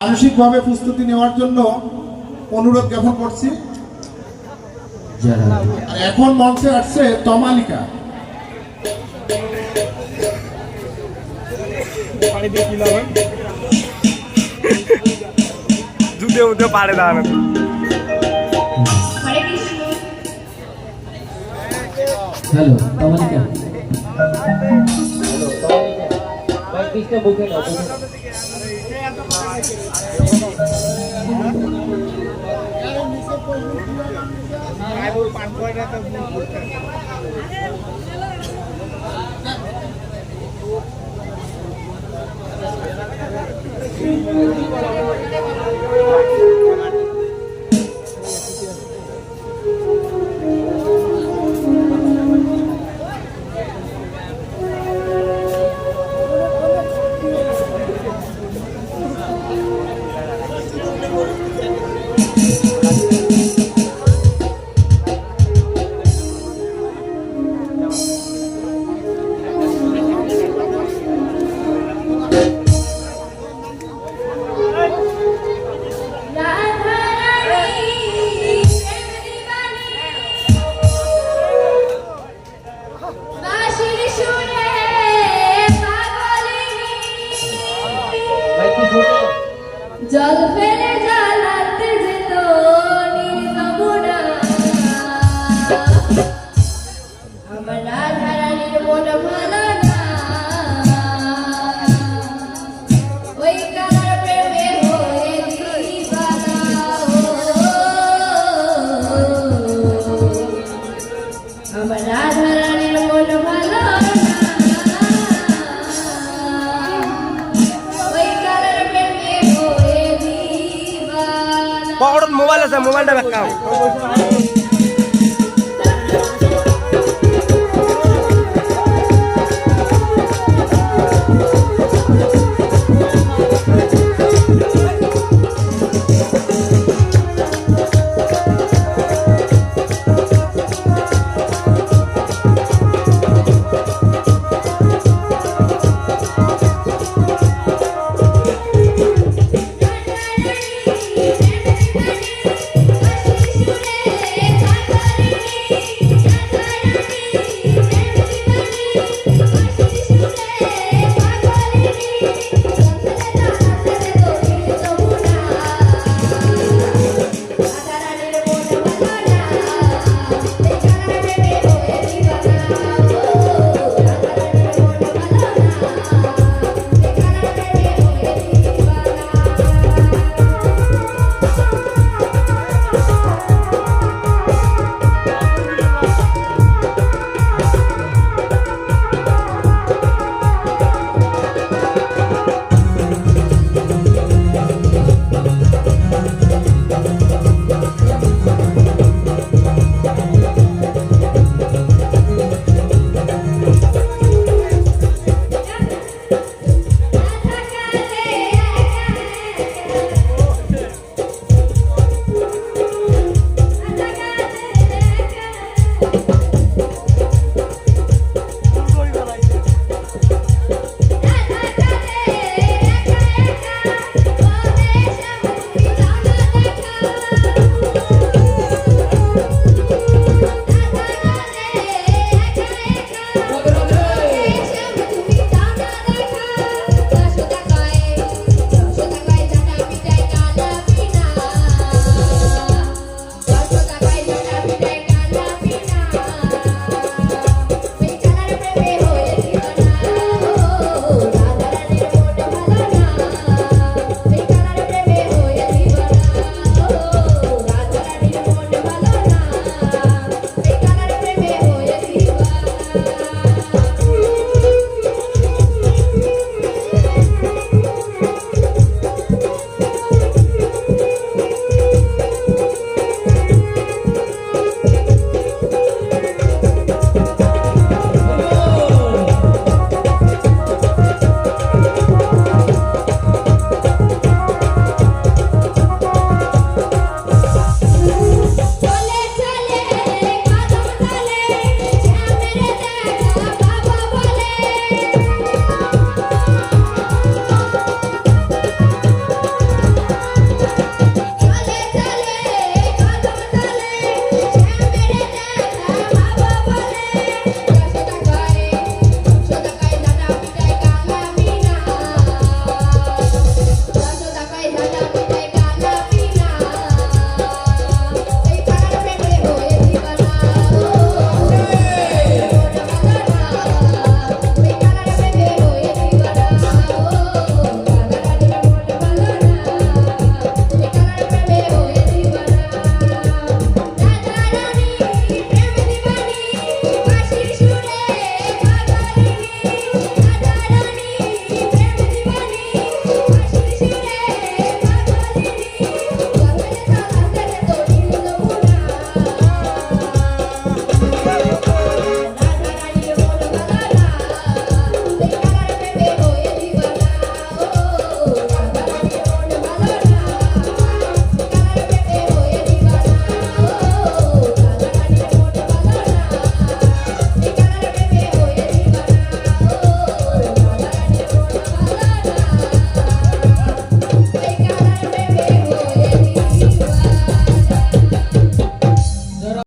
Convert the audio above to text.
মানসিকভাবে প্রস্তুতি নেওয়ার জন্য অনুরোধ জ্ঞাপন করছি। আর এখন মঞ্চে আসছে তমালিকা। দুধে উঠে পারে দাঁড়ানো হ্যালো কমালিকা রাধা জল পকেটত মোবাইল আছে মোবাইলটা ব্যাখ্যা